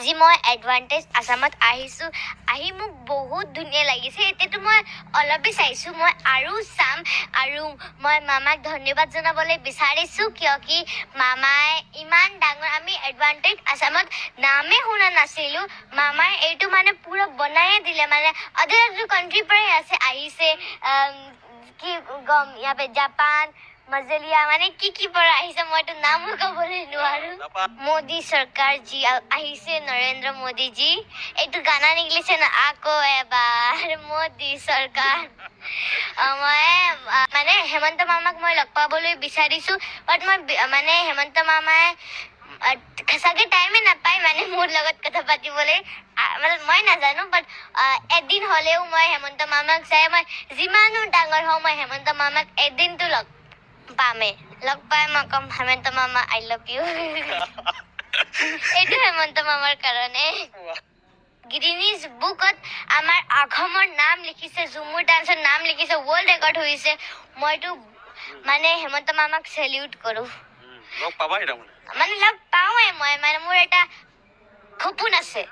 আজি মই এডভান্টেজ আছামত আহিছোঁ আহি মোক বহুত ধুনীয়া লাগিছে এতিয়াতো মই অলপে চাইছোঁ মই আৰু চাম আৰু মই মামাক ধন্যবাদ জনাবলৈ বিচাৰিছোঁ কিয় কি মামাই ইমান ডাঙৰ আমি এডভান্টেজ আছামত নামেই শুনা নাছিলোঁ মামাই এইটো মানে পূৰা বনায়ে দিলে মানে আদাৰ কাণ্ট্ৰিৰ পৰাই আছে আহিছে কি গম ইয়াতে জাপান মজলিয়া মানে কি কি পৰা আহিছে মইতো নামো ক'বলৈ নোৱাৰোঁ মোদী চৰকাৰ যি আহিছে নৰেন্দ্ৰ মোদীজী এইটো গানা নিকলিছে না আকৌ এবাৰ মোদী চৰকাৰ মই মানে হেমন্ত মামাক মই লগ পাবলৈ বিচাৰিছোঁ বাট মই মানে হেমন্ত মামাই সঁচাকৈ টাইমে নাপায় মানে মোৰ লগত কথা পাতিবলৈ মানে মই নাজানো বাট এদিন হ'লেও মই হেমন্ত মামাক চাই মই যিমানো ডাঙৰ হওঁ মই হেমন্ত মামাক এদিনটো লগ পামে লগ পাই মই ক'ম হেমন্ত মামা আই লাভ ইউ এইটো হেমন্ত মামাৰ কাৰণে গ্ৰীনিজ বুকত আমাৰ অসমৰ নাম লিখিছে ঝুমুৰ ডান্সৰ নাম লিখিছে ৱৰ্ল্ড ৰেকৰ্ড হৈছে মইতো মানে হেমন্ত মামাক চেলিউট কৰোঁ মানে লগ পাওঁৱে মই মানে মোৰ এটা সপোন আছে